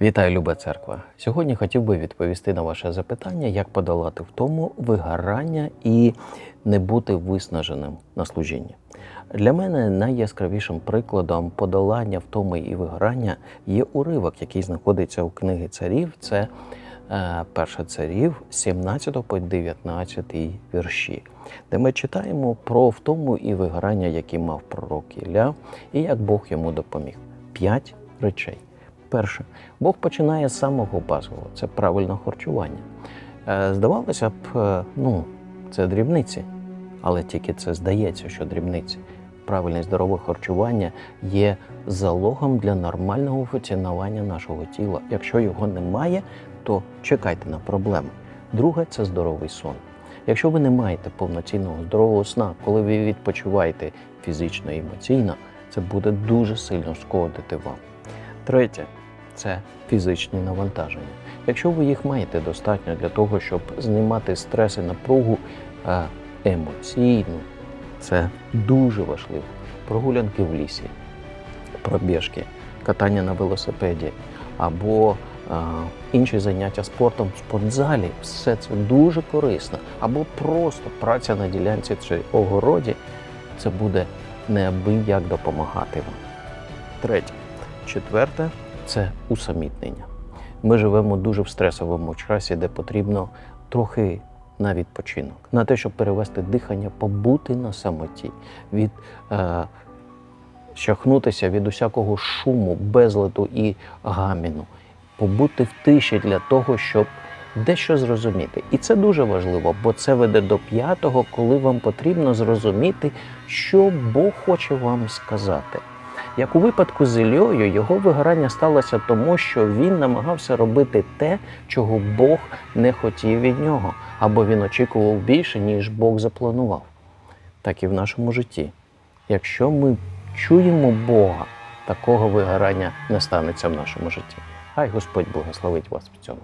Вітаю, люба церква! Сьогодні хотів би відповісти на ваше запитання, як подолати в тому вигорання і не бути виснаженим на служінні. Для мене найяскравішим прикладом подолання втоми і вигорання є уривок, який знаходиться у книги царів. Це е, перша царів, 17 по 19 вірші, де ми читаємо про втому і вигорання, які мав пророк Ілля, і як Бог йому допоміг. П'ять речей. Перше, Бог починає з самого базового це правильне харчування. Е, Здавалося б, е, ну, це дрібниці, але тільки це здається, що дрібниці. Правильне здорове харчування є залогом для нормального функціонування нашого тіла. Якщо його немає, то чекайте на проблеми. Друге це здоровий сон. Якщо ви не маєте повноцінного здорового сна, коли ви відпочиваєте фізично і емоційно, це буде дуже сильно шкодити вам. Третє це фізичні навантаження. Якщо ви їх маєте достатньо для того, щоб знімати стрес і напругу е, емоційну, це дуже важливо. Прогулянки в лісі, пробіжки, катання на велосипеді або інші заняття спортом в спортзалі, все це дуже корисно. Або просто праця на ділянці чи огороді, це буде неабияк допомагати вам. Третє. Четверте це усамітнення. Ми живемо дуже в стресовому часі, де потрібно трохи на відпочинок, на те, щоб перевести дихання, побути на самоті, від е, щахнутися від усякого шуму, безладу і гаміну, побути в тиші для того, щоб дещо зрозуміти. І це дуже важливо, бо це веде до п'ятого, коли вам потрібно зрозуміти, що Бог хоче вам сказати. Як у випадку з Іллею, його вигорання сталося тому, що він намагався робити те, чого Бог не хотів від нього, або він очікував більше, ніж Бог запланував. Так і в нашому житті. Якщо ми чуємо Бога, такого вигорання не станеться в нашому житті. Хай Господь благословить вас в цьому.